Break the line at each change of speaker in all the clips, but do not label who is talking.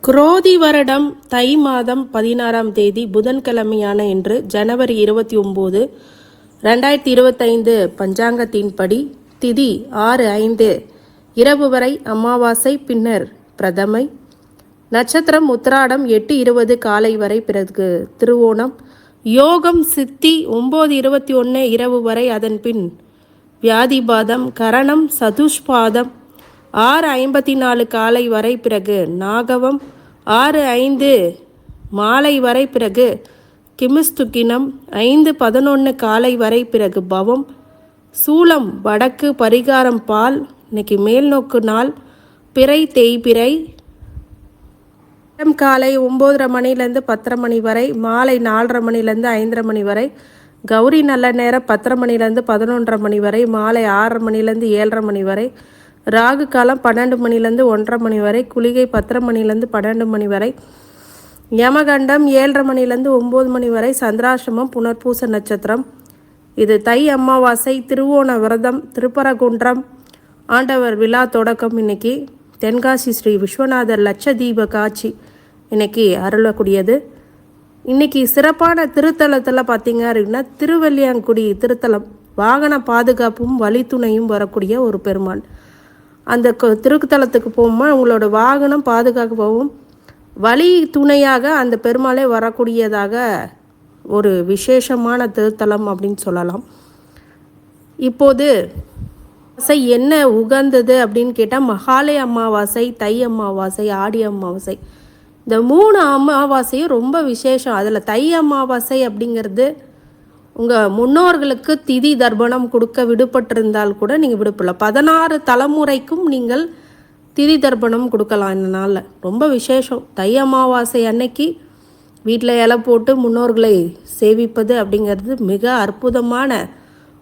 குரோதி வருடம் தை மாதம் பதினாறாம் தேதி புதன்கிழமையான இன்று ஜனவரி இருபத்தி ஒம்பது ரெண்டாயிரத்தி இருபத்தைந்து பஞ்சாங்கத்தின்படி திதி ஆறு ஐந்து இரவு வரை அமாவாசை பின்னர் பிரதமை. நட்சத்திரம் உத்திராடம் எட்டு இருபது காலை வரை பிறகு திருவோணம். யோகம் சித்தி ஒம்பது இருபத்தி ஒன்று இரவு வரை அதன் பின் வியாதிபாதம் கரணம் சதுஷ்பாதம். ஆறு ஐம்பத்தி நாலு காலை வரை பிறகு நாகவம். ஆறு ஐந்து மாலை வரை பிறகு கிமிஸ்துக்கினம் ஐந்து பதினொன்று காலை வரை பிறகு பவம். சூலம் வடக்கு பரிகாரம் பால். இன்னைக்கு மேல்நோக்கு நாள். பிறை தேய்பிறை. காலை ஒம்போதரை மணிலேருந்து பத்தரை மணி வரை மாலை நாலரை மணிலேருந்து ஐந்தரை மணி வரை. கௌரி நல்ல நேரம் பத்தரை மணிலேருந்து பதினொன்றரை மணி வரை மாலை ஆறரை மணிலேருந்து ஏழரை மணி வரை ராகு காலம் பன்னெண்டு மணிலேருந்து ஒன்றரை மணி வரை குளிகை பத்தரை மணிலேருந்து பன்னெண்டு மணி வரை யமகண்டம் ஏழரை மணிலேருந்து ஒம்பது மணி வரை சந்திராசிரமம் புனர்பூச நட்சத்திரம். இது தை அமாவாசை திருவோண விரதம் திருப்பரகுன்றம் ஆண்டவர் விழா தொடக்கம் இன்னைக்கு. தென்காசி ஸ்ரீ விஸ்வநாதர் லட்சதீப காட்சி இன்னைக்கு அருளக்கூடியது. இன்னைக்கு சிறப்பான திருத்தலத்தில் பார்த்தீங்க அப்படின்னா திருவல்லியாங்குடி திருத்தலம். வாகன பாதுகாப்பும் வழித்துணையும் வரக்கூடிய ஒரு பெருமாள். அந்த திருத்தலத்துக்கு போகும்போது உங்களோட வாகனம் பாதுகாக்கவும் வழி துணையாக அந்த பெருமாளே வரக்கூடியதாக ஒரு விசேஷமான திருத்தலம் அப்படின்னு சொல்லலாம். இப்போது அமாவாசை என்ன உகந்தது அப்படின்னு கேட்டால் மகாலய அமாவாசை தை அமாவாசை ஆடி அமாவாசை. இந்த மூணு அமாவாசையும் ரொம்ப விசேஷம். அதில் தை அமாவாசை அப்படிங்கிறது உங்கள் முன்னோர்களுக்கு திதி தர்ப்பணம் கொடுக்க விடுபட்டிருந்தால் கூட நீங்கள் விடுப்படலாம் பதினாறு தலைமுறைக்கும் நீங்கள் திதி தர்ப்பணம் கொடுக்கலாம் இந்த நாளில் ரொம்ப விசேஷம். தை அமாவாசை அன்னைக்கு வீட்டில் இலை போட்டு முன்னோர்களை சேவிப்பது அப்படிங்கிறது மிக அற்புதமான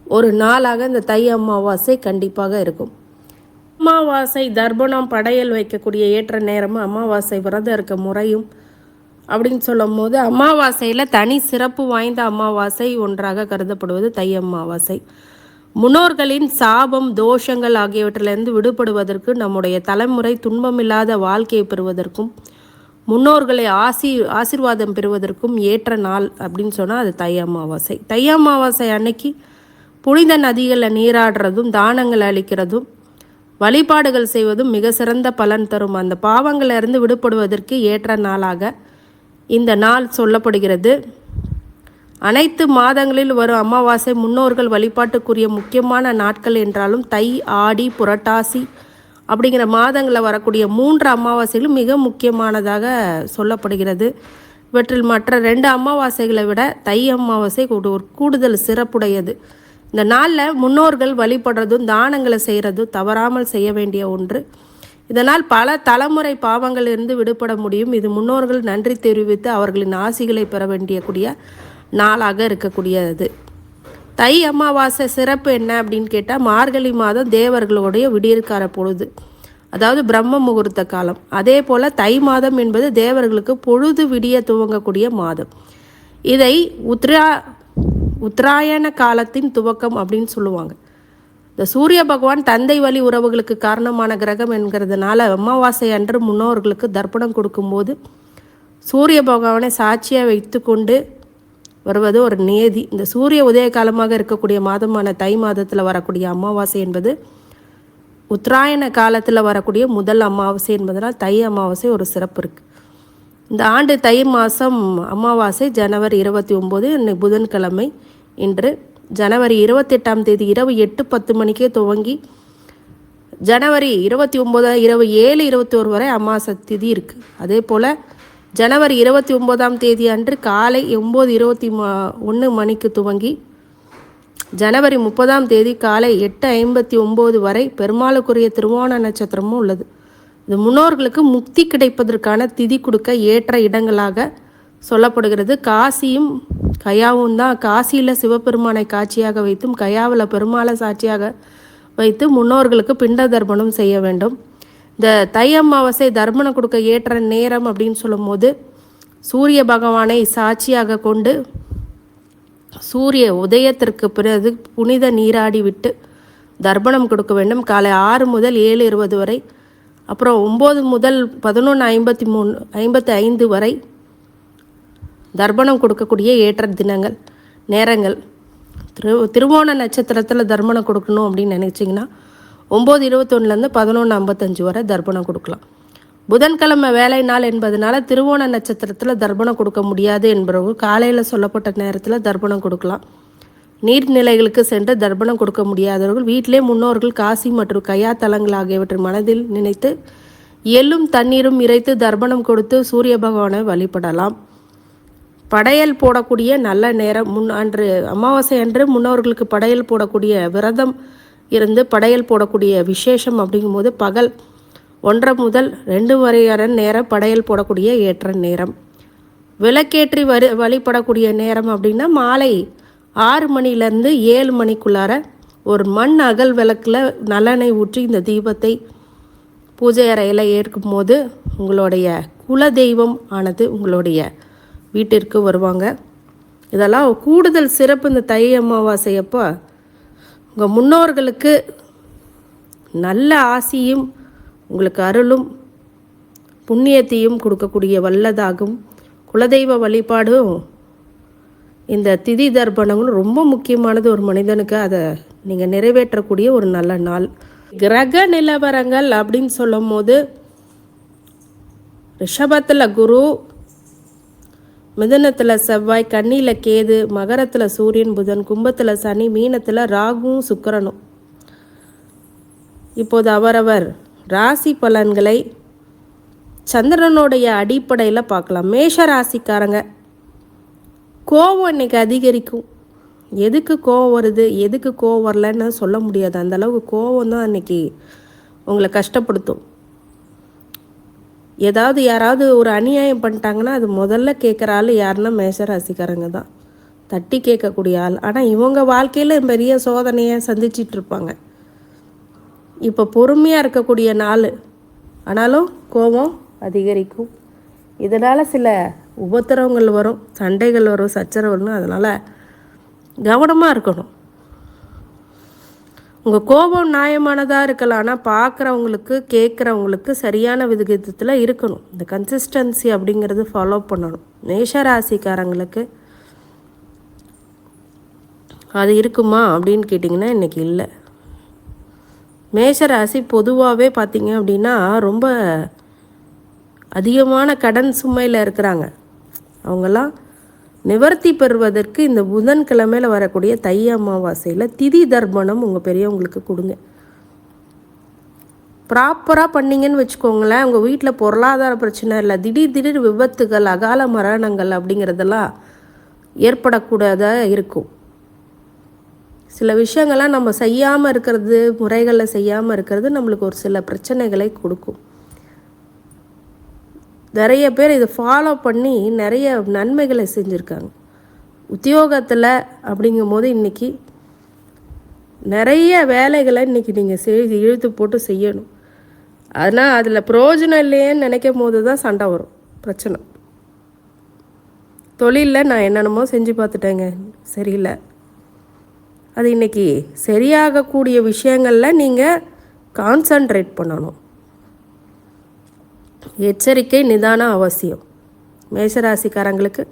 ஒரு நாளாக இந்த தை அமாவாசை கண்டிப்பாக இருக்கும். அமாவாசை தர்ப்பணம் படையல் வைக்கக்கூடிய ஏற்ற நேரமும் அமாவாசை விரதம் இருக்க முறையும் அப்படின்னு சொல்லும் போது அமாவாசையில் தனி சிறப்பு வாய்ந்த அமாவாசை ஒன்றாக கருதப்படுவது தை அமாவாசை. முன்னோர்களின் சாபம் தோஷங்கள் ஆகியவற்றிலிருந்து விடுபடுவதற்கு நம்முடைய தலைமுறை துன்பமில்லாத வாழ்க்கையை பெறுவதற்கும் முன்னோர்களை ஆசி ஆசிர்வாதம் பெறுவதற்கும் ஏற்ற நாள் அப்படின்னு சொன்னால் அது தை அமாவாசை. தை அமாவாசை அன்னைக்கு புனித நதிகளை நீராடுறதும் தானங்கள் அளிக்கிறதும் வழிபாடுகள் செய்வதும் மிக சிறந்த பலன் தரும். அந்த பாவங்களிலிருந்து விடுபடுவதற்கு ஏற்ற நாளாக இந்த நாள் சொல்லப்படுகிறது. அனைத்து மாதங்களில் வரும் அமாவாசை முன்னோர்கள் வழிபாட்டுக்குரிய முக்கியமான நாட்கள் என்றாலும் தை ஆடி புரட்டாசி அப்படிங்கிற மாதங்களில் வரக்கூடிய மூன்று அமாவாசைகளும் மிக முக்கியமானதாக சொல்லப்படுகிறது. இவற்றில் மற்ற ரெண்டு அமாவாசைகளை விட தை அமாவாசை ஒரு கூடுதல் சிறப்புடையது. இந்த நாளில் முன்னோர்கள் வழிபடுறதும் தானங்களை செய்கிறதும் தவறாமல் செய்ய வேண்டிய ஒன்று. இதனால் பல தலைமுறை பாவங்களிலிருந்து விடுபட முடியும். இது முன்னோர்கள் நன்றி தெரிவித்து அவர்களின் ஆசிகளை பெற வேண்டிய கூடிய நாளாக இருக்கக்கூடியது. தை அமாவாசை சிறப்பு என்ன அப்படின்னு கேட்டால் மார்கழி மாதம் தேவர்களுடைய விடியிருக்கார பொழுது. அதாவது பிரம்ம முகூர்த்த காலம். அதே போல் தை மாதம் என்பது தேவர்களுக்கு பொழுது விடிய துவங்கக்கூடிய மாதம். இதை உத்ரா உத்தராயண காலத்தின் துவக்கம் அப்படின்னு சொல்லுவாங்க. இந்த சூரிய பகவான் தந்தை வழி உறவுகளுக்கு காரணமான கிரகம் என்கிறதுனால அமாவாசை அன்று முன்னோர்களுக்கு தர்ப்பணம் கொடுக்கும்போது சூரிய பகவானை சாட்சியாக வைத்துக்கொண்டு வருவது ஒரு நியதி. இந்த சூரிய உதய காலமாக இருக்கக்கூடிய மாதமான தை மாதத்தில் வரக்கூடிய அமாவாசை என்பது உத்தராயண காலத்தில் வரக்கூடிய முதல் அமாவாசை என்பதனால் தை அமாவாசை ஒரு சிறப்பு இருக்குது இந்த ஆண்டு தை மாதம் அமாவாசை ஜனவரி இருபத்தி ஒம்பது இன்னைக்கு புதன்கிழமை இன்று. ஜனவரி இருபத்தெட்டாம் தேதி இரவு எட்டு பத்து மணிக்கே துவங்கி ஜனவரி இருபத்தி ஒம்பது இரவு ஏழு இருபத்தி ஒரு வரை அமாவாசை திதி இருக்குது அதே போல் ஜனவரி இருபத்தி ஒம்போதாம் தேதி அன்று காலை ஒம்பது இருபத்தி மா ஒன்று மணிக்கு துவங்கி ஜனவரி முப்பதாம் தேதி காலை எட்டு ஐம்பத்தி ஒம்பது வரை பெருமாளுக்குரிய திருவோண நட்சத்திரமும் உள்ளது. இது முன்னோர்களுக்கு முக்தி கிடைப்பதற்கான திதி கொடுக்க ஏற்ற இடங்களாக சொல்லப்படுகிறது. காசியும் கயாவும் தான் காசியில் சிவபெருமானை காட்சியாக வைத்தும் கயாவில் பெருமாளை சாட்சியாக வைத்து முன்னோர்களுக்கு பிண்ட தர்ப்பணம் செய்ய வேண்டும். இந்த தை அமாவாசை தர்ப்பணம் கொடுக்க ஏற்ற நேரம் அப்படின்னு சொல்லும்போது சூரிய பகவானை சாட்சியாக கொண்டு சூரிய உதயத்திற்கு பிறகு புனித நீராடி விட்டு தர்ப்பணம் கொடுக்க வேண்டும். காலை ஆறு முதல் ஏழு இருபது வரை அப்புறம் ஒம்பது முதல் பதினொன்று ஐம்பத்தி மூணு ஐம்பத்தி ஐந்து வரை தர்ப்பணம் கொடுக்கக்கூடிய ஏற்ற தினங்கள் நேரங்கள். திரு திருவோண நட்சத்திரத்தில் தர்ப்பணம் கொடுக்கணும் அப்படின்னு நினச்சிங்கன்னா ஒம்பது இருபத்தொன்னுலேருந்து பதினொன்று ஐம்பத்தஞ்சு வரை தர்ப்பணம் கொடுக்கலாம். புதன்கிழமை வேலை நாள் என்பதனால திருவோண நட்சத்திரத்தில் தர்ப்பணம் கொடுக்க முடியாது என்பவர்கள் காலையில் சொல்லப்பட்ட நேரத்தில் தர்ப்பணம் கொடுக்கலாம். நீர்நிலைகளுக்கு சென்று தர்ப்பணம் கொடுக்க முடியாதவர்கள் வீட்டிலே முன்னோர்கள் காசி மற்றும் கயா தலங்கள் ஆகியவற்றின் மனதில் நினைத்து எள்ளும் தண்ணீரும் இறைத்து தர்ப்பணம் கொடுத்து சூரிய பகவானை வழிபடலாம். படையல் போடக்கூடிய நல்ல நேரம் முன் அன்று அமாவாசை அன்று முன்னோர்களுக்கு படையல் போடக்கூடிய விரதம் இருந்து படையல் போடக்கூடிய விசேஷம் அப்படிங்கும்போது பகல் ஒன்றரை முதல் ரெண்டு வரையான நேரம் படையல் போடக்கூடிய ஏற்ற நேரம். விளக்கேற்றி வரி வழிபடக்கூடிய நேரம் அப்படின்னா மாலை ஆறு மணிலேருந்து ஏழு மணிக்குள்ளார ஒரு மண் அகல் விளக்கில் நல்லெண்ணெய் ஊற்றி இந்த தீபத்தை பூஜை அறையில் ஏற்கும் போது உங்களுடைய குல தெய்வம் ஆனது உங்களுடைய வீட்டிற்கு வருவாங்க. இதெல்லாம் கூடுதல் சிறப்பு இந்த தை அமாவாசை அப்போ உங்கள் முன்னோர்களுக்கு நல்ல ஆசியும் உங்களுக்கு அருளும் புண்ணியத்தையும் கொடுக்கக்கூடிய வல்லதாகும். குலதெய்வ வழிபாடும் இந்த திதி தர்ப்பணங்களும் ரொம்ப முக்கியமானது ஒரு மனிதனுக்கு. அதை நீங்கள் நிறைவேற்றக்கூடிய ஒரு நல்ல நாள். கிரக நிலவரங்கள் அப்படின்னு சொல்லும் போது ரிஷபத்தில் குரு மிதனத்தில் செவ்வாய் கண்ணியில் கேது மகரத்தில் சூரியன் புதன் கும்பத்தில் சனி மீனத்தில் ராகுவும் சுக்கரனும். இப்போது அவரவர் ராசி பலன்களை சந்திரனுடைய அடிப்படையில் பார்க்கலாம். மேஷ ராசிக்காரங்க கோவம் இன்னைக்கு அதிகரிக்கும். எதுக்கு கோவம் வருது? எதுக்கு கோவம் வரலன்னு சொல்ல முடியாது. அந்த அளவுக்கு கோவம் தான் அன்றைக்கி உங்களை கஷ்டப்படுத்தும். ஏதாவது யாராவது ஒரு அநியாயம் பண்ணிட்டாங்கன்னா அது முதல்ல கேட்குற ஆள் யாருன்னா மேஷராசிக்காரங்க தான். தட்டி கேட்கக்கூடிய ஆள். ஆனால் இவங்க வாழ்க்கையில் பெரிய சோதனையை சந்திச்சிட்டு இருப்பாங்க. இப்போ பொறுமையாக இருக்கக்கூடிய நாள். ஆனாலும் கோபம் அதிகரிக்கும். இதனால் சில உபத்திரவங்கள் வரும் சண்டைகள் வரும் சச்சரவுகள்னு அதனால் கவனமாக இருக்கணும். உங்கள் கோபம் நியாயமானதாக இருக்கலாம். ஆனால் பார்க்குறவங்களுக்கு கேட்குறவங்களுக்கு சரியான விதத்தில் இருக்கணும். இந்த கன்சிஸ்டன்சி அப்படிங்கிறது ஃபாலோ பண்ணணும். மேஷ ராசிக்காரங்களுக்கு அது இருக்குமா அப்படின்னு கேட்டிங்கன்னா இன்றைக்கி இல்லை. மேஷராசி பொதுவாகவே பார்த்தீங்க அப்படின்னா ரொம்ப அதிகமான கடன் சுமையில் இருக்கிறாங்க. அவங்கெல்லாம் நிவர்த்தி பெறுவதற்கு இந்த புதன்கிழமையில் வரக்கூடிய தை அமாவாசையில் திதி தர்ப்பணம் உங்கள் பெரியவங்களுக்கு கொடுங்க. ப்ராப்பராக பண்ணிங்கன்னு வச்சுக்கோங்களேன். உங்கள் வீட்டில் பொருளாதார பிரச்சனை இல்லை. திடீர் திடீர் விபத்துகள் அகால மரணங்கள் அப்படிங்கிறதெல்லாம் ஏற்படக்கூடாதாக இருக்கும். சில விஷயங்கள்லாம் நம்ம செய்யாமல் இருக்கிறது முறைகளில் செய்யாமல் இருக்கிறது நம்மளுக்கு ஒரு சில பிரச்சனைகளை கொடுக்கும். நிறைய பேர் இதை ஃபாலோ பண்ணி நிறைய நன்மைகளை செஞ்சுருக்காங்க. உத்தியோகத்தில் அப்படிங்கும்போது இன்றைக்கி நிறைய வேலைகளை இன்றைக்கி நீங்கள் செய்து இழுத்து போட்டு செய்யணும். ஆனால் அதில் பிரயோஜனம் இல்லையேன்னு நினைக்கும் போது தான் சண்டை வரும். பிரச்சனை. தொழிலில் நான் என்னென்னமோ செஞ்சு பார்த்துட்டேங்க. சரியில்லை. அது இன்றைக்கி சரியாகக்கூடிய விஷயங்களில் நீங்கள் கான்சன்ட்ரேட் பண்ணணும். எச்சரிக்கை நிதானம் அவசியம். மேஷராசிக்காரங்களுக்கு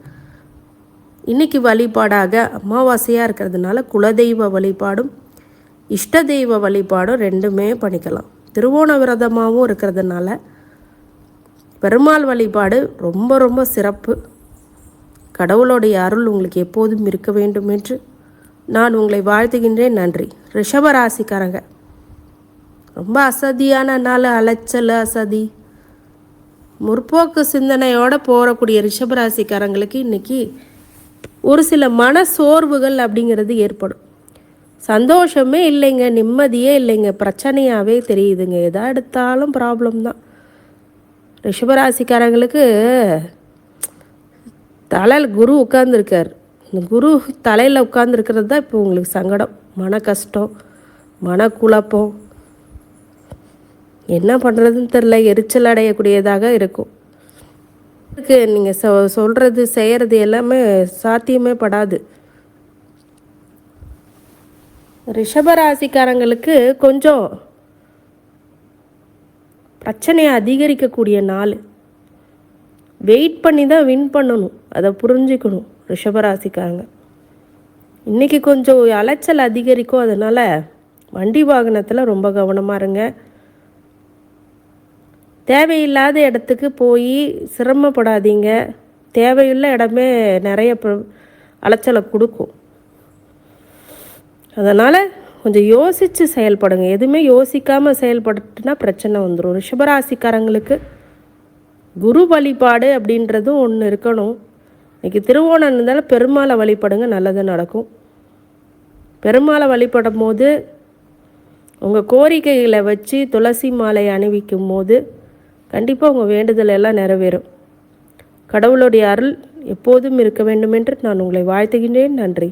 இன்னைக்கு வழிபாடாக அமாவாசையாக இருக்கிறதுனால குலதெய்வ வழிபாடும் இஷ்ட தெய்வ வழிபாடும் ரெண்டுமே பண்ணிக்கலாம். திருவோண விரதமாகவும் இருக்கிறதுனால பெருமாள் வழிபாடு ரொம்ப ரொம்ப சிறப்பு. கடவுளுடைய அருள் உங்களுக்கு எப்போதும் இருக்க வேண்டும் என்று நான் உங்களை வாழ்த்துகின்றேன். நன்றி. ரிஷபராசிக்காரங்க ரொம்ப அசதியான நாள் அலைச்சல் அசதி. முற்போக்கு சிந்தனையோடு போகக்கூடிய ரிஷபராசிக்காரங்களுக்கு இன்றைக்கி ஒரு சில மன சோர்வுகள் அப்படிங்கிறது ஏற்படும். சந்தோஷமே இல்லைங்க நிம்மதியே இல்லைங்க பிரச்சனையாகவே தெரியுதுங்க. எதா எடுத்தாலும் ப்ராப்ளம் தான். ரிஷபராசிக்காரங்களுக்கு தலையில் குரு உட்காந்துருக்கார் இந்த குரு தலையில் உட்கார்ந்துருக்கிறது தான் இப்போ உங்களுக்கு சங்கடம். மன கஷ்டம் மன குழப்பம் என்ன பண்ணுறதுன்னு தெரில எரிச்சல் அடையக்கூடியதாக இருக்கும். இருக்கு நீங்கள் சொ சொல்கிறது செய்கிறது எல்லாமே சாத்தியமே படாது. ரிஷபராசிக்காரங்களுக்கு கொஞ்சம் பிரச்சனையை அதிகரிக்கக்கூடிய நாள். வெயிட் பண்ணி தான் வின் பண்ணணும். அதை புரிஞ்சுக்கணும் ரிஷபராசிக்காரங்க இன்றைக்கி கொஞ்சம் அலைச்சல் அதிகரிக்கும். அதனால் வண்டி வாகனத்தில் ரொம்ப கவனமாக இருங்க. தேவையில்லாத இடத்துக்கு போய் சிரமப்படாதீங்க. தேவையுள்ள இடமே நிறைய அலைச்சலை கொடுக்கும். அதனால் கொஞ்சம் யோசித்து செயல்படுங்க. எதுவுமே யோசிக்காமல் செயல்பட்டுனா பிரச்சனை வந்துடும் ரிஷபராசிக்காரங்களுக்கு குரு வழிபாடு அப்படின்றதும் ஒன்று இருக்கணும். இன்றைக்கி திருவோணம் இருந்தாலும் பெருமாளை வழிபடுங்க நல்லது நடக்கும். பெருமாளை வழிபடும் போது உங்கள் கோரிக்கைகளை வச்சு துளசி மாலை அணிவிக்கும் போது கண்டிப்பாக உங்கள் வேண்டுதல் எல்லாம் நிறைவேறும். கடவுளுடைய அருள் எப்போதும் இருக்க வேண்டும் என்று நான் உங்களை வாழ்த்துகின்றேன். நன்றி.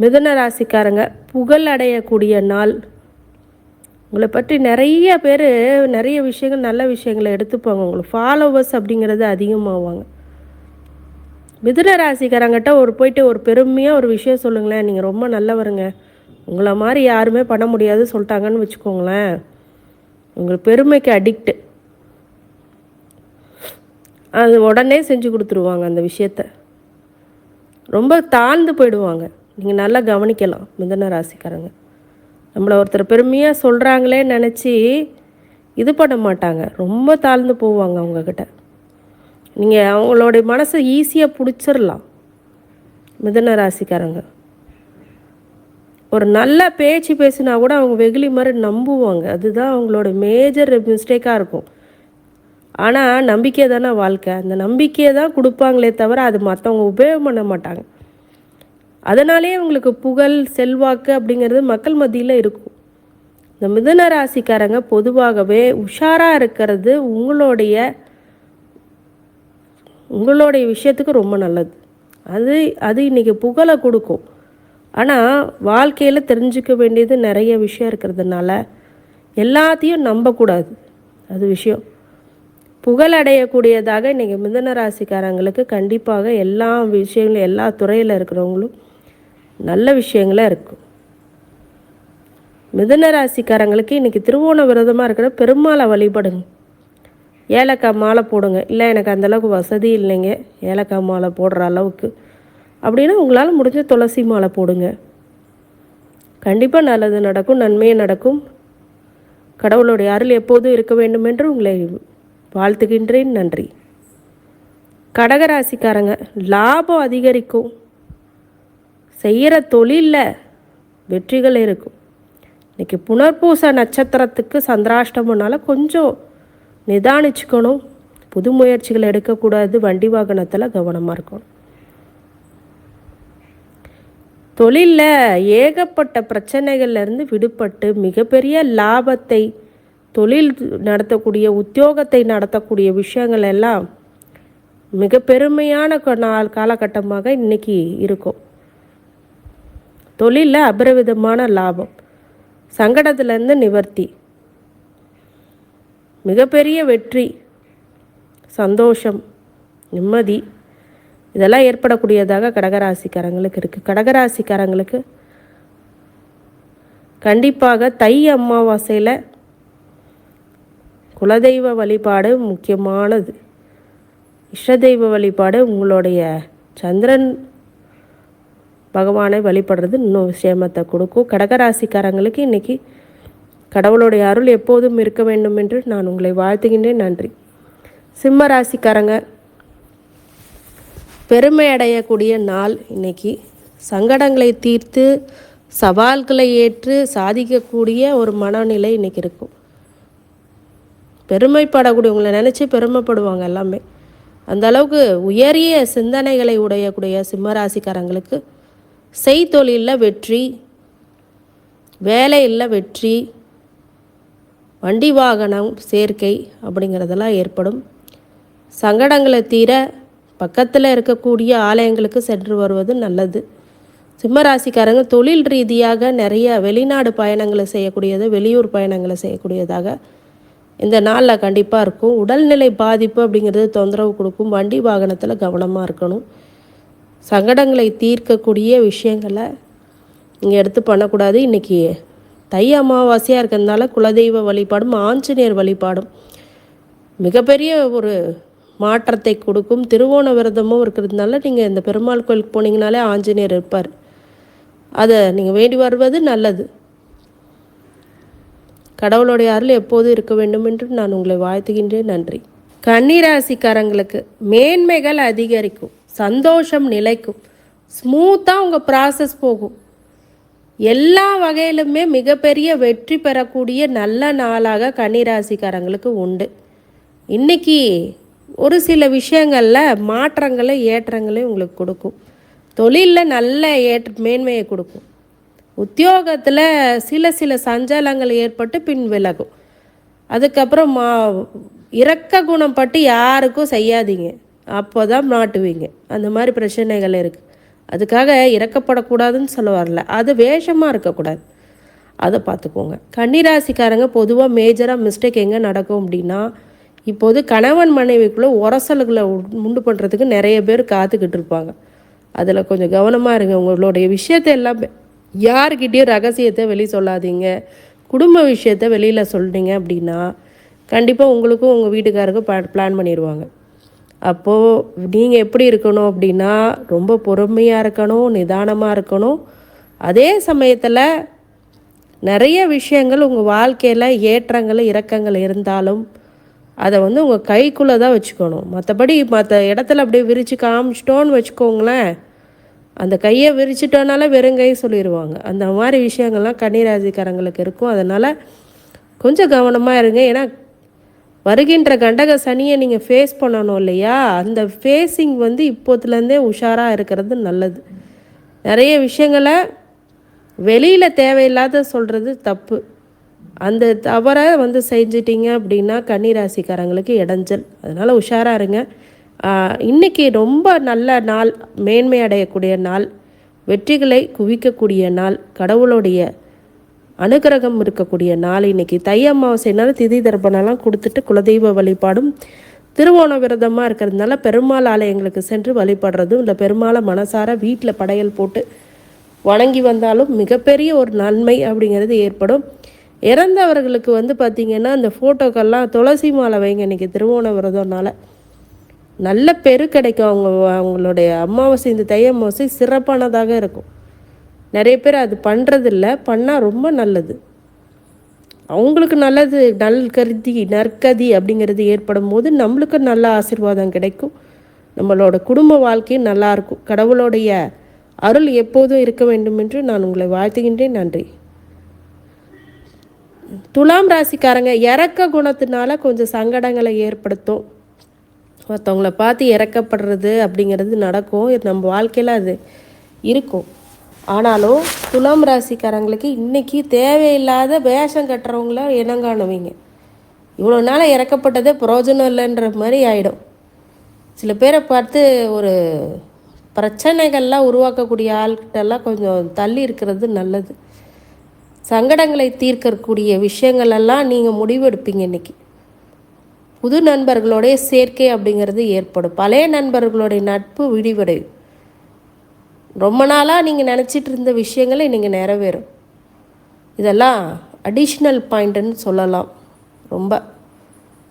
மிதுன ராசிக்காரங்க புகழ் அடையக்கூடிய நாள். உங்களை பற்றி நிறைய பேர் நிறைய விஷயங்கள் நல்ல விஷயங்களை எடுத்துப்பாங்க. உங்களுக்கு ஃபாலோவர்ஸ் அப்படிங்கிறது அதிகமாகுவாங்க மிதுன ராசிக்காரங்கிட்ட ஒரு போயிட்டு ஒரு பெருமையாக ஒரு விஷயம் சொல்லுங்களேன். நீங்கள் ரொம்ப நல்லவருங்க. உங்களை மாதிரி யாருமே பண்ண முடியாதுன்னு சொல்லிட்டாங்கன்னு வச்சுக்கோங்களேன். உங்களுக்கு பெருமைக்கு அடிக்ட்டு அது உடனே செஞ்சு கொடுத்துருவாங்க அந்த விஷயத்த. ரொம்ப தாழ்ந்து போயிடுவாங்க. நீங்கள் நல்லா கவனிக்கலாம் மிதன ராசிக்காரங்க. நம்மளை ஒருத்தர் பெருமையாக சொல்கிறாங்களே நினச்சி இது பண்ண மாட்டாங்க. ரொம்ப தாழ்ந்து போவாங்க அவங்கக்கிட்ட நீங்கள் அவங்களுடைய மனசை ஈஸியாக பிடிச்சிடலாம் மிதன ராசிக்காரங்க. ஒரு நல்ல பேச்சு பேசினா கூட அவங்க வெகுளி மாதிரி நம்புவாங்க. அதுதான் அவங்களோட மேஜர் மிஸ்டேக்காக இருக்கும். ஆனால் நம்பிக்கை தானே வாழ்க்கை. அந்த நம்பிக்கையை தான் கொடுப்பாங்களே தவிர அது மற்றவங்க உபயோகம் பண்ண மாட்டாங்க. அதனாலே அவங்களுக்கு புகழ் செல்வாக்கு அப்படிங்கிறது மக்கள் மத்தியில் இருக்கும். இந்த மிதன ராசிக்காரங்க பொதுவாகவே உஷாராக இருக்கிறது உங்களுடைய உங்களுடைய விஷயத்துக்கு ரொம்ப நல்லது. அது அது இன்றைக்கி புகழை கொடுக்கும். ஆனால் வாழ்க்கையில் தெரிஞ்சுக்க வேண்டியது நிறைய விஷயம் இருக்கிறதுனால எல்லாத்தையும் நம்பக்கூடாது. அது விஷயம். புகழ் அடையக்கூடியதாக இன்றைக்கி மிதன ராசிக்காரங்களுக்கு கண்டிப்பாக எல்லா விஷயங்களும் எல்லா துறையில் இருக்கிறவங்களும் நல்ல விஷயங்களாக இருக்கும் மிதன ராசிக்காரங்களுக்கு இன்றைக்கி திருவோண விரதமாக இருக்கிற பெருமாளை வழிபடுங்க. ஏலக்காய் மாலை போடுங்க. இல்லை எனக்கு அந்தளவுக்கு வசதி இல்லைங்க. ஏலக்காய் மாலை போடுற அளவுக்கு. அப்படின்னா உங்களால் முடிஞ்ச துளசி மாலை போடுங்க. கண்டிப்பாக நல்லது நடக்கும் நன்மையே நடக்கும். கடவுளுடைய அருள் எப்போதும் இருக்க வேண்டும் என்று உங்களை வாழ்த்துகின்றேன் நன்றி. கடகராசிக்காரங்க லாபம் அதிகரிக்கும். செய்கிற தொழிலில் வெற்றிகள் இருக்கும். இன்றைக்கி புனர்பூச நட்சத்திரத்துக்கு சந்திராஷ்டமனால கொஞ்சம் நிதானிச்சுக்கணும். புது முயற்சிகள் எடுக்கக்கூடாது வண்டி வாகனத்தில் கவனமாக இருக்கணும். தொழிலில் ஏகப்பட்ட பிரச்சனைகள்லேருந்து விடுபட்டு மிகப்பெரிய லாபத்தை தொழில் நடத்தக்கூடிய உத்தியோகத்தை நடத்தக்கூடிய விஷயங்கள் எல்லாம் மிக பெருமையான நாள் காலகட்டமாக இன்னைக்கு இருக்கும். தொழிலில் அபரிவிதமான லாபம். சங்கடத்துலேருந்து நிவர்த்தி. மிகப்பெரிய வெற்றி சந்தோஷம் நிம்மதி இதெல்லாம் ஏற்படக்கூடியதாக கடகராசிக்காரங்களுக்கு இருக்குது கடகராசிக்காரங்களுக்கு கண்டிப்பாக தை அமாவாசையில் குலதெய்வ வழிபாடு முக்கியமானது. இஷ்டதெய்வ வழிபாடு உங்களுடைய சந்திரன் பகவானை வழிபடுறது இன்னும் விஷயமத்தை கொடுக்கும். கடகராசிக்காரங்களுக்கு இன்னைக்கு கடவுளுடைய அருள் எப்போதும் இருக்க வேண்டும் என்று நான் உங்களை வாழ்த்துகின்றேன். நன்றி. சிம்ம ராசிக்காரங்க பெருமை அடையக்கூடிய நாள் இன்னைக்கு. சங்கடங்களை தீர்த்து சவால்களை ஏற்று சாதிக்கக்கூடிய ஒரு மனநிலை இன்னைக்கு இருக்கும். பெருமைப்படக்கூடியவங்களை நினச்சி பெருமைப்படுவாங்க எல்லாமே. அந்த அளவுக்கு உயரிய சிந்தனைகளை உடையக்கூடிய சிம்மராசிக்காரங்களுக்கு செய்தொழிலில் வெற்றி வேலையில் வெற்றி வண்டி வாகனம் சேர்க்கை அப்படிங்கிறதெல்லாம் ஏற்படும். சங்கடங்களை தீர பக்கத்தில் இருக்கக்கூடிய ஆலயங்களுக்கு சென்று வருவது நல்லது. சிம்மராசிக்காரங்க தொழில் ரீதியாக நிறைய வெளிநாடு பயணங்களை செய்யக்கூடியது வெளியூர் பயணங்களை செய்யக்கூடியதாக இந்த நாளில் கண்டிப்பாக இருக்கும். உடல்நிலை பாதிப்பு அப்படிங்கிறது தொந்தரவு கொடுக்கும். வண்டி வாகனத்தில் கவனமாக இருக்கணும். சங்கடங்களை தீர்க்கக்கூடிய விஷயங்களை நீங்கள் எடுத்து பண்ணக்கூடாது. இன்றைக்கி தை அமாவாசையாக இருக்கிறதுனால குலதெய்வ வழிபாடும் ஆஞ்சநேயர் வழிபாடும் மிகப்பெரிய ஒரு மாற்றத்தை கொடுக்கும். திருவோண விரதமும் இருக்கிறதுனால நீங்கள் இந்த பெருமாள் கோயிலுக்கு போனீங்கனாலே ஆஞ்சநேயர் இருப்பார். அதை நீங்கள் வேண்டி வருவது நல்லது. கடவுளுடைய அருள் எப்போதும் இருக்க வேண்டும் என்று நான் உங்களை வாழ்த்துகின்றேன். நன்றி. கன்னிராசிக்காரங்களுக்கு மேன்மைகள் அதிகரிக்கும் சந்தோஷம் நிலைக்கும் ஸ்மூத்தாக உங்கள் ப்ராசஸ் போகும். எல்லா வகையிலுமே மிகப்பெரிய வெற்றி பெறக்கூடிய நல்ல நாளாக கன்னிராசிக்காரங்களுக்கு உண்டு. இன்னைக்கு ஒரு சில விஷயங்களில் மாற்றங்களை ஏற்றங்களை உங்களுக்கு கொடுக்கும். தொழிலில் நல்ல ஏற்ற மேன்மையை கொடுக்கும். உத்தியோகத்தில் சில சில சஞ்சலங்கள் ஏற்பட்டு பின் விலகும். அதுக்கப்புறம் மா இறக்க குணம் பட்டு யாருக்கும் செய்யாதீங்க. அப்போ தான் மாட்டுவீங்க. அந்த மாதிரி பிரச்சனைகள் இருக்குது அதுக்காக இறக்கப்படக்கூடாதுன்னு சொல்ல வரல. அது வேஷமாக இருக்கக்கூடாது. அதை பார்த்துக்கோங்க கன்னிராசிக்காரங்க பொதுவாக மேஜராக மிஸ்டேக் எங்கே நடக்கும் அப்படின்னா இப்போது கணவன் மனைவிக்குள்ளே உரசல்களை உண்டு பண்ணுறதுக்கு நிறைய பேர் காத்துக்கிட்டு இருப்பாங்க. அதில் கொஞ்சம் கவனமாக இருங்க. உங்களுடைய விஷயத்தை எல்லாமே யாருக்கிட்டேயும் ரகசியத்தை வெளியே சொல்லாதீங்க. குடும்ப விஷயத்த வெளியில் சொல்லிட்டீங்க அப்படின்னா கண்டிப்பாக உங்களுக்கும் உங்கள் வீட்டுக்காருக்கும் பிளான் பண்ணிடுவாங்க அப்போது நீங்கள் எப்படி இருக்கணும் அப்படின்னா ரொம்ப பொறுமையாக இருக்கணும் நிதானமாக இருக்கணும். அதே சமயத்தில் நிறைய விஷயங்கள் உங்கள் வாழ்க்கையில் ஏற்றங்கள் இறக்கங்கள் இருந்தாலும் அதை வந்து உங்கள் கைக்குள்ளே தான் வச்சுக்கணும். மற்றபடி மற்ற இடத்துல அப்படியே விரித்து காமிச்சிட்டோன்னு வச்சுக்கோங்களேன் அந்த கையை விரிச்சிட்டோனால வெறுங்கை சொல்லிடுவாங்க அந்த மாதிரி விஷயங்கள்லாம் கன்னிராசிக்காரங்களுக்கு இருக்கும். அதனால் கொஞ்சம் கவனமாக இருங்க. ஏன்னா வருகின்ற கண்டக சனியை நீங்கள் ஃபேஸ் பண்ணணும் இல்லையா? அந்த ஃபேஸிங் வந்து இப்போத்துலேருந்தே உஷாராக இருக்கிறது நல்லது. நிறைய விஷயங்களை வெளியில் தேவையில்லாத சொல்கிறது தப்பு. அந்த தவறை வந்து செஞ்சிட்டிங்க அப்படின்னா கன்னிராசிக்காரங்களுக்கு இடைஞ்சல். அதனால் உஷாராக இருங்க. இன்றைக்கி ரொம்ப நல்ல நாள் மேன்மை அடையக்கூடிய நாள் வெற்றிகளை குவிக்கக்கூடிய நாள் கடவுளுடைய அனுகிரகம் இருக்கக்கூடிய நாள் இன்னைக்கு. தை அமாவாசைனால திதி தர்ப்பணம்லாம் கொடுத்துட்டு குலதெய்வ வழிபாடும் திருவோண விரதமாக இருக்கிறதுனால பெருமாள் ஆலயங்களுக்கு சென்று வழிபடுறதும் இல்லை பெருமாளை மனசார வீட்டில் படையல் போட்டு வணங்கி வந்தாலும் மிகப்பெரிய ஒரு நன்மை அப்படிங்கிறது ஏற்படும். இறந்தவர்களுக்கு வந்து பார்த்திங்கன்னா அந்த ஃபோட்டோக்கெல்லாம் துளசி மாலை வைங்க இன்றைக்கி திருவோண விரதம்னால. நல்ல பெரு கிடைக்கும் அவங்க அவங்களுடைய அமாவாசை இந்த தை அமாவாசை சிறப்பானதாக இருக்கும். நிறைய பேர் அது பண்ணுறதில்ல பண்ணால் ரொம்ப நல்லது. அவங்களுக்கு நல்லது நல் கருதி நற்கதி அப்படிங்கிறது ஏற்படும் போது நம்மளுக்கு நல்ல ஆசிர்வாதம் கிடைக்கும். நம்மளோட குடும்ப வாழ்க்கையும் நல்லாயிருக்கும் கடவுளுடைய அருள் எப்போதும் இருக்க வேண்டும் என்று நான் உங்களை வாழ்த்துகின்றேன். நன்றி. துலாம் ராசிக்காரங்க இறக்க குணத்தினால கொஞ்சம் சங்கடங்களை ஏற்படுத்தும். மற்றவங்கள பார்த்து இறக்கப்படுறது அப்படிங்கிறது நடக்கும். நம்ம வாழ்க்கையில் அது இருக்கும். ஆனாலும் துலாம் ராசிக்காரங்களுக்கு இன்றைக்கி தேவையில்லாத வேஷம் கட்டுறவங்கள இனங்காணுவீங்க இவ்வளோ நாளாக இறக்கப்பட்டதே பிரயோஜனம் இல்லைன்ற மாதிரி ஆகிடும் சில பேரை பார்த்து ஒரு பிரச்சனைகள்லாம் உருவாக்கக்கூடிய ஆள்கிட்டெல்லாம் கொஞ்சம் தள்ளி இருக்கிறது நல்லது. சங்கடங்களை தீர்க்கக்கூடிய விஷயங்களெல்லாம் நீங்கள் முடிவெடுப்பீங்க இன்றைக்கி புது நண்பர்களுடைய சேர்க்கை அப்படிங்கிறது ஏற்படும். பழைய நண்பர்களுடைய நட்பு விடிவடையும் ரொம்ப நாளாக நீங்கள் நினச்சிட்டு இருந்த விஷயங்களை நீங்கள் நிறைவேறும். இதெல்லாம் அடிஷ்னல் பாயிண்ட்டுன்னு சொல்லலாம். ரொம்ப.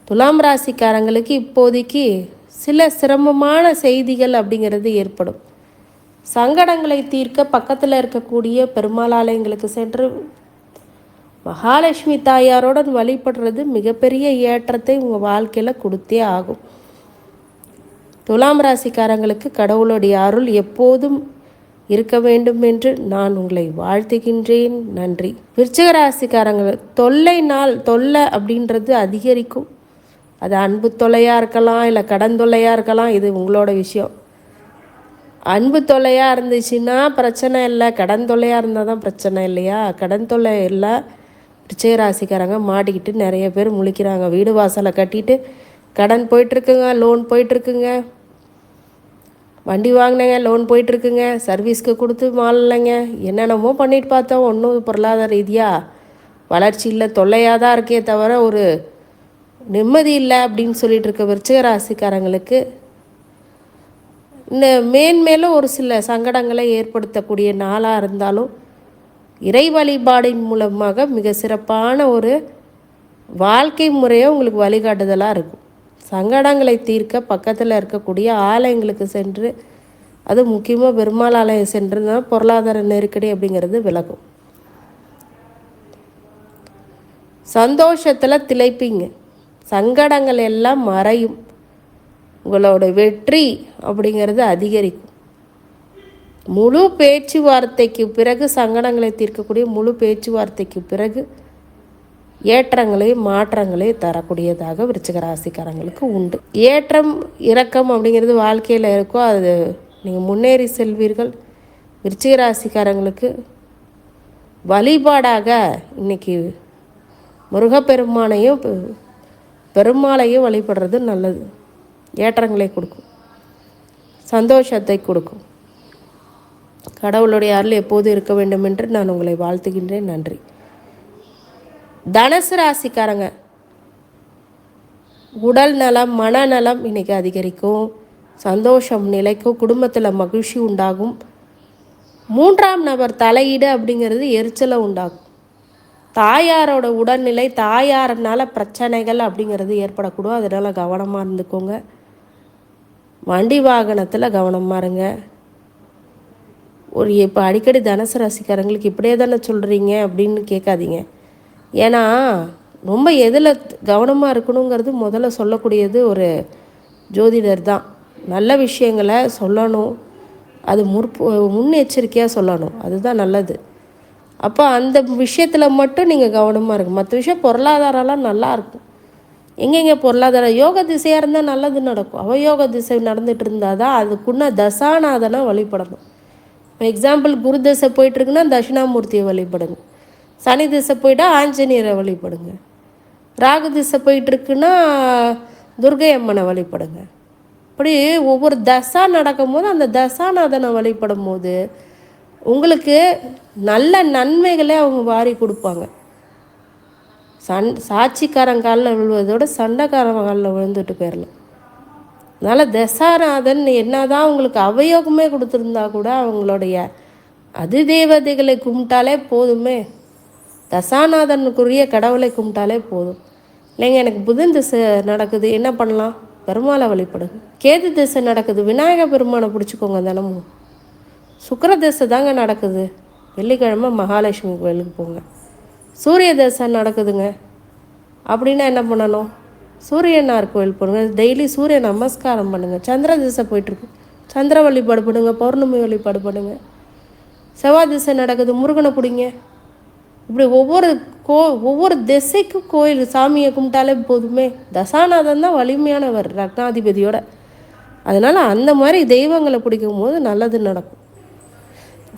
துலாம் ராசிக்காரங்களுக்கு இப்போதைக்கு சில சிரமமான செய்திகள் அப்படிங்கிறது ஏற்படும். சங்கடங்களை தீர்க்க பக்கத்தில் இருக்கக்கூடிய பெருமாளாலயங்களுக்கு சென்று மகாலட்சுமி தாயாரோட வழிபடுறது மிகப்பெரிய ஏற்றத்தை உங்கள் வாழ்க்கையில் கொடுத்தே ஆகும். துலாம் ராசிக்காரங்களுக்கு கடவுளுடைய அருள் எப்போதும் இருக்க வேண்டும் என்று நான் உங்களை வாழ்த்துகின்றேன். நன்றி. விருச்சக ராசிக்காரங்கள் தொல்லை நாள் தொல்லை அப்படின்றது அதிகரிக்கும். அது அன்பு தொல்லையாக இருக்கலாம் இல்லை கடன் தொல்லையாக இருக்கலாம் இது உங்களோட விஷயம். அன்பு தொல்லையாக இருந்துச்சுன்னா பிரச்சனை இல்லை கடன் தொல்லையாக இருந்தால் தான் பிரச்சனை இல்லையா? கடன் தொல்லை இல்லை ராசிக்காரங்க மாட்டிக்கிட்டு நிறைய பேர் முழிக்கிறாங்க. வீடு வாசலை கட்டிட்டு கடன் போயிட்டுருக்குங்க லோன் போயிட்டுருக்குங்க. வண்டி வாங்கினேங்க லோன் போயிட்டுருக்குங்க. சர்வீஸ்க்கு கொடுத்து மாறலைங்க என்னென்னமோ பண்ணிட்டு பார்த்தோம். ஒன்றும் பொருளாதார ரீதியாக வளர்ச்சி இல்லை தொல்லையாக தான் இருக்கே தவிர ஒரு நிம்மதி இல்லை அப்படின்னு சொல்லிட்டு இருக்க விருச்சிக ராசிக்காரங்களுக்கு இந்த மேன்மேலும் ஒரு சில சங்கடங்களை ஏற்படுத்தக்கூடிய நாளாக இருந்தாலும் இறை வழிபாடின் மூலமாக மிக சிறப்பான ஒரு வாழ்க்கை முறையை உங்களுக்கு வழிகாட்டுதலாக இருக்கும். சங்கடங்களை தீர்க்க பக்கத்தில் இருக்கக்கூடிய ஆலயங்களுக்கு சென்று அது முக்கியமாக பெருமாள் ஆலயம் சென்றுனா பொருளாதார நெருக்கடி அப்படிங்கிறது விலகும். சந்தோஷத்தில் திளைப்பீங்க. சங்கடங்கள் எல்லாம் மறையும். உங்களோட வெற்றி அப்படிங்கிறது அதிகரிக்கும். முழு பேச்சுவார்த்தைக்கு பிறகு சங்கடங்களை தீர்க்கக்கூடிய முழு பேச்சுவார்த்தைக்கு பிறகு ஏற்றங்களையும் மாற்றங்களையும் தரக்கூடியதாக விருச்சிக ராசிக்காரங்களுக்கு உண்டு. ஏற்றம் இறக்கம் அப்படிங்கிறது வாழ்க்கையில் இருக்கோ அது நீங்கள் முன்னேறி செல்வீர்கள். விருச்சிக ராசிக்காரங்களுக்கு வழிபாடாக இன்னைக்கு முருகப்பெருமானையும் பெ- பெருமாளையும் வழிபடுறது நல்லது. ஏற்றங்களை கொடுக்கும். சந்தோஷத்தை கொடுக்கும். கடவுளுடைய அருள் எப்போது இருக்க வேண்டும் என்று நான் உங்களை வாழ்த்துகின்றேன். நன்றி. தனுசு ராசிக்காரங்க உடல் நலம் மனநலம் இன்னைக்கு அதிகரிக்கும். சந்தோஷம் நிலைக்கும் குடும்பத்தில் மகிழ்ச்சி உண்டாகும். மூன்றாம் நபர் தலையீடு அப்படிங்கிறது எரிச்சலை உண்டாகும் தாயாரோட உடல்நிலை தாயாரனால பிரச்சனைகள் அப்படிங்கிறது ஏற்படக்கூடும். அதனால் கவனமாக இருந்துக்கோங்க. வண்டி வாகனத்தில் கவனமாக இருங்க. ஒரு இப்போ அடிக்கடி தனுசு ராசிக்காரங்களுக்கு இப்படியே தானே சொல்கிறீங்க அப்படின்னு கேட்காதீங்க. ஏன்னா ரொம்ப எதில் கவனமாக இருக்கணுங்கிறது முதல்ல சொல்லக்கூடியது ஒரு ஜோதிடர் தான். நல்ல விஷயங்களை சொல்லணும். அது முற்பு முன்னெச்சரிக்கையாக சொல்லணும். அதுதான் நல்லது. அப்போ அந்த விஷயத்தில் மட்டும் நீங்கள் கவனமாக இருக்கும் மற்ற விஷயம் பொருளாதாரம்லாம் நல்லா இருக்கும். எங்கெங்கே பொருளாதாரம்? யோக திசையாக இருந்தால் நல்லது நடக்கும். அவயோக திசை நடந்துகிட்டு இருந்தால் தான் அதுக்குன்ன தசாநாதனை வழிபடணும். இப்போ எக்ஸாம்பிள் குரு தசை போயிட்டுருக்குன்னா தட்சிணாமூர்த்தியை வழிபடுங்க. சனி திசை போயிட்டால் ஆஞ்சநேயரை வழிபடுங்க. ராகு திசை போயிட்டுருக்குன்னா துர்கை அம்மனை வழிபடுங்க. இப்படி ஒவ்வொரு தசா நடக்கும்போது அந்த தசாநாதனை வழிபடும் போது உங்களுக்கு நல்ல நன்மைகளை அவங்க வாரி கொடுப்பாங்க. சண் சாட்சிக்காரன் காலில் விழுவதோட சண்டைக்காரன் காலில் விழுந்துட்டு போயிடலாம் அதனால் தசாநாதன் என்னதான் உங்களுக்கு அவயோகமே கொடுத்துருந்தா கூட அவங்களுடைய அதிதேவதைகளை கும்பிட்டாலே போதுமே. தசாநாதனுக்குரிய கடவுளை கும்பிட்டாலே போதும். இல்லைங்க எனக்கு புதன் திசை நடக்குது. என்ன பண்ணலாம்? பெருமாளை வழிபடுங்க. கேது திசை நடக்குது. விநாயக பெருமானை பிடிச்சிக்கோங்க தினமும். சுக்கர திசை தாங்க நடக்குது. வெள்ளிக்கிழமை மகாலட்சுமி கோயிலுக்கு போங்க. சூரிய தசை நடக்குதுங்க. அப்படின்னா என்ன பண்ணணும்? சூரியனார் கோயில் போடுங்க. டெய்லி சூரிய நமஸ்காரம் பண்ணுங்கள் சந்திர திசை போயிட்டுருக்கு. சந்திர வழிபாடு பண்ணுங்க. பௌர்ணமி வழிபாடு பண்ணுங்க. செவ்வாய் திசை நடக்குது. முருகனை பிடிங்க. இப்படி ஒவ்வொரு கோ ஒவ்வொரு திசைக்கும் கோயில் சாமியை கும்பிட்டாலே போதுமே. தசாநாதன் தான் வலிமையானவர் ரத்னாதிபதியோட. அதனால் அந்த மாதிரி தெய்வங்களை பிடிக்கும் போது நல்லது நடக்கும்.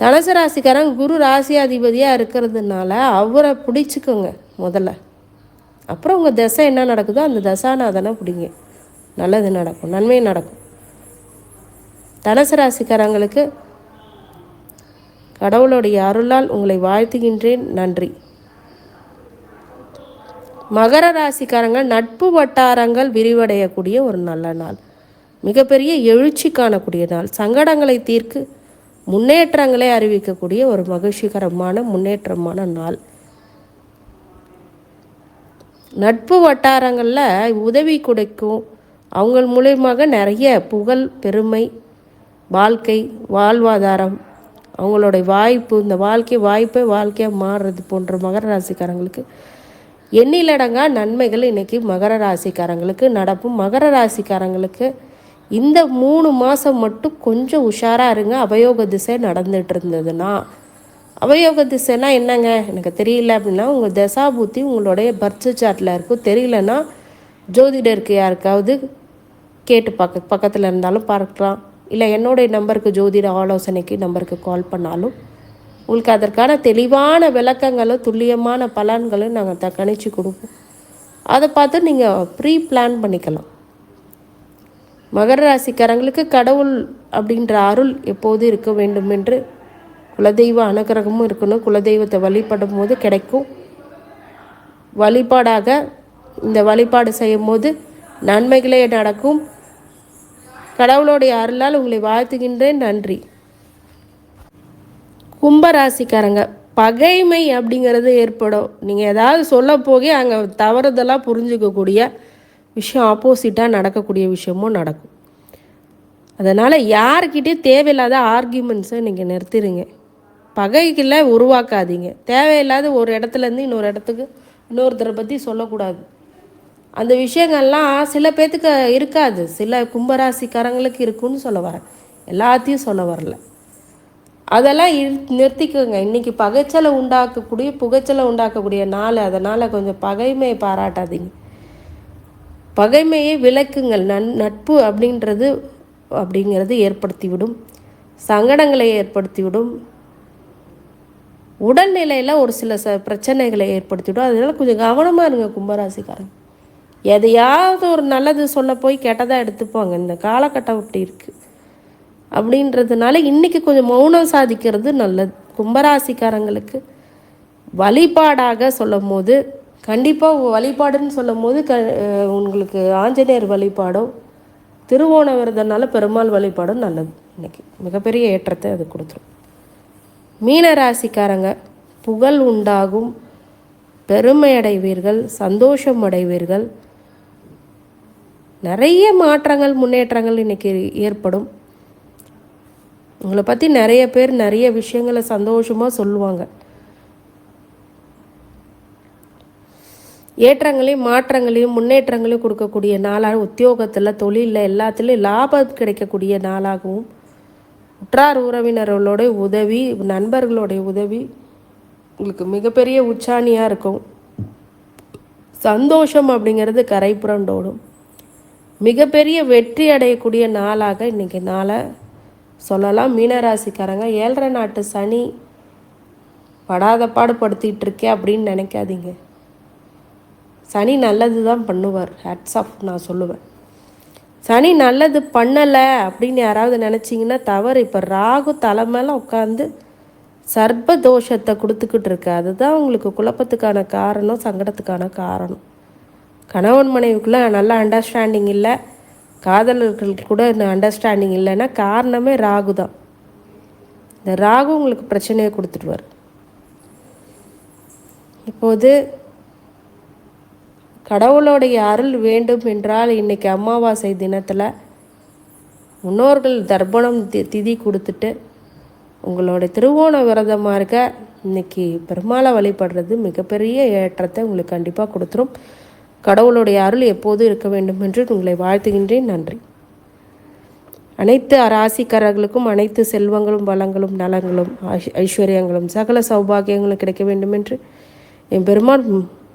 தனுசு ராசிக்காரன் குரு ராசியாதிபதியாக இருக்கிறதுனால அவரை பிடிச்சிக்கோங்க முதல்ல. அப்புறம் உங்கள் திசை என்ன நடக்குதோ அந்த தசாநாதனை பிடிங்க. நல்லது நடக்கும் நன்மை நடக்கும். தனுசு ராசிக்காரங்களுக்கு கடவுளுடைய அருளால் உங்களை வாழ்த்துகின்றேன் நன்றி. மகர ராசிக்காரங்க நட்பு வட்டாரங்கள் விரிவடையக்கூடிய ஒரு நல்ல நாள். மிகப்பெரிய எழுச்சி காணக்கூடிய நாள். சங்கடங்களை தீர்க்கு முன்னேற்றங்களை அறிவிக்கக்கூடிய ஒரு மகிழ்ச்சிகரமான முன்னேற்றமான நாள். நட்பு வட்டாரங்களில் உதவி கிடைக்கும். அவங்க மூலியமாக நிறைய புகழ் பெருமை வாழ்க்கை வாழ்வாதாரம் அவங்களுடைய வாய்ப்பு இந்த வாழ்க்கை வாய்ப்பை வாழ்க்கையாக மாறுறது போன்ற மகர ராசிக்காரங்களுக்கு. எண்ணிலடங்கா நன்மைகள் இன்றைக்கி மகர ராசிக்காரங்களுக்கு நடக்கும் மகர ராசிக்காரங்களுக்கு. இந்த மூணு மாதம் மட்டும் கொஞ்சம் உஷாராக இருங்க அபயோக திசை நடந்துட்டு இருந்ததுன்னா அவயோக திசைனா என்னங்க? எனக்கு தெரியல அப்படின்னா உங்கள் தசாபூத்தி உங்களுடைய பர்த் சார்ட்டில் இருக்கும். தெரியலன்னா ஜோதிடருக்கு யாருக்காவது கேட்டு பக்க பக்கத்தில் இருந்தாலும் பார்க்கலாம். இல்லை என்னுடைய நம்பருக்கு ஜோதிட ஆலோசனைக்கு நம்பருக்கு கால் பண்ணாலும் உங்களுக்கு அதற்கான தெளிவான விளக்கங்களும் துல்லியமான பலன்களும் நாங்கள் த கணிச்சு கொடுப்போம். அதை பார்த்து நீங்கள் ப்ரீ பிளான் பண்ணிக்கலாம். மகர ராசிக்காரங்களுக்கு கடவுள் அப்படின்ற அருள் எப்போது இருக்க வேண்டும் என்று குலதெய்வ அனுகிரகமும் இருக்கணும். குலதெய்வத்தை வழிபடும் போது கிடைக்கும். வழிபாடாக இந்த வழிபாடு செய்யும் போது நன்மைகளே நடக்கும். கடவுளுடைய அருளால் உங்களை வாழ்த்துகின்றேன். நன்றி. கும்பராசிக்காரங்க பகைமை அப்படிங்கிறது ஏற்படும். நீங்கள் ஏதாவது சொல்ல போகே அங்கே தவறுதலாக புரிஞ்சுக்கக்கூடிய விஷயம் ஆப்போசிட்டாக நடக்கக்கூடிய விஷயமும் நடக்கும். அதனால் யார்கிட்டயும் தேவையில்லாத ஆர்கியூமெண்ட்ஸை நீங்கள் நிறுத்திடுங்க பகைகளை உருவாக்காதீங்க. தேவையில்லாத ஒரு இடத்துலேருந்து இன்னொரு இடத்துக்கு இன்னொருத்தரை பற்றி சொல்லக்கூடாது. அந்த விஷயங்கள்லாம் சில பேர்த்துக்கு இருக்காது. சில கும்பராசிக்காரங்களுக்கு இருக்குன்னு சொல்ல வரேன். எல்லாத்தையும் சொல்ல வரல. அதெல்லாம் இரு- நிறுத்திக்கோங்க. இன்றைக்கி பகைச்சலை உண்டாக்கக்கூடிய புகைச்சலை உண்டாக்கக்கூடிய நாள். அதனால் கொஞ்சம் பகைமையை பாராட்டாதீங்க. பகைமையை விளக்குங்கள். நன் நட்பு அப்படின்றது அப்படிங்கிறது ஏற்படுத்திவிடும். சங்கடங்களை ஏற்படுத்திவிடும். உடல்நிலையில் ஒரு சில ச பிரச்சனைகளை ஏற்படுத்திவிடும். அதனால கொஞ்சம் கவனமாக இருங்க கும்பராசிக்காரங்க. எதையாவது ஒரு நல்லது சொல்ல போய் கெட்டதாக எடுத்துப்பாங்க. இந்த காலகட்டம் அப்படி இருக்குது அப்படின்றதுனால இன்றைக்கி கொஞ்சம் மௌனம் சாதிக்கிறது நல்லது. கும்பராசிக்காரங்களுக்கு வழிபாடாக சொல்லும் போது கண்டிப்பாக வழிபாடுன்னு சொல்லும் போது க உங்களுக்கு ஆஞ்சநேயர் வழிபாடும் திருவோண விரதனால பெருமாள் வழிபாடும் நல்லது. இன்றைக்கி மிகப்பெரிய ஏற்றத்தை அது கொடுத்துரும். மீன ராசிக்காரங்க புகழ் உண்டாகும். பெருமை அடைவீர்கள் சந்தோஷம் அடைவீர்கள். நிறைய மாற்றங்கள் முன்னேற்றங்கள் இன்னைக்கு ஏற்படும். உங்களை பற்றி நிறைய பேர் நிறைய விஷயங்களை சந்தோஷமாக சொல்லுவாங்க. ஏற்றங்களையும் மாற்றங்களையும் முன்னேற்றங்களையும் கொடுக்கக்கூடிய நாளாக உத்தியோகத்தில் தொழிலில் எல்லாத்துலேயும் லாபம் கிடைக்கக்கூடிய நாளாகவும் உற்றார் உறவினர்களோட உதவி நண்பர்களுடைய உதவி உங்களுக்கு மிகப்பெரிய உச்சாணியாக இருக்கும். சந்தோஷம் அப்படிங்கிறது கரை புரண்டோடும் மிகப்பெரிய வெற்றி அடையக்கூடிய நாளாக இன்றைக்கி நாளை சொல்லலாம். மீனராசிக்காரங்க ஏழரை நாட்டு சனி படாத பாடுபடுத்திட்டு இருக்கே அப்படின்னு நினைக்காதீங்க. சனி நல்லது தான் பண்ணுவார். ஹேட்ஸ் ஆஃப் நான் சொல்லுவேன். சனி நல்லது பண்ணலை அப்படின்னு யாராவது நினச்சிங்கன்னா தவறு. இப்போ ராகு தலை மேலே உட்காந்து சர்ப்ப தோஷத்தை கொடுத்துக்கிட்டு இருக்கு. அதுதான் உங்களுக்கு குழப்பத்துக்கான காரணம் சங்கடத்துக்கான காரணம். கணவன் மனைவிக்குள்ளே நல்ல அண்டர்ஸ்டாண்டிங் இல்லை. காதலர்களுக்கு கூட அண்டர்ஸ்டாண்டிங் இல்லைன்னா காரணமே ராகு தான். இந்த ராகு உங்களுக்கு பிரச்சனையை கொடுத்துடுவார். இப்போது கடவுளுடைய அருள் வேண்டும் என்றால் இன்னைக்கு அமாவாசை தினத்தில் முன்னோர்கள் தர்ப்பணம் தி திதி கொடுத்துட்டு உங்களோட திருவோண விரதமாக இருக்க இன்னைக்கு பெருமாளை வழிபடுறது மிகப்பெரிய ஏற்றத்தை உங்களுக்கு கண்டிப்பாக கொடுத்துரும். கடவுளுடைய அருள் எப்போதும் இருக்க வேண்டும் என்று உங்களை வாழ்த்துகின்றேன். நன்றி. அனைத்து ராசிக்காரர்களுக்கும் அனைத்து செல்வங்களும் வளங்களும் நலங்களும் ஐஸ்வர்யங்களும் சகல சௌபாகியங்களும் கிடைக்க வேண்டும் என்று என் பெருமாள்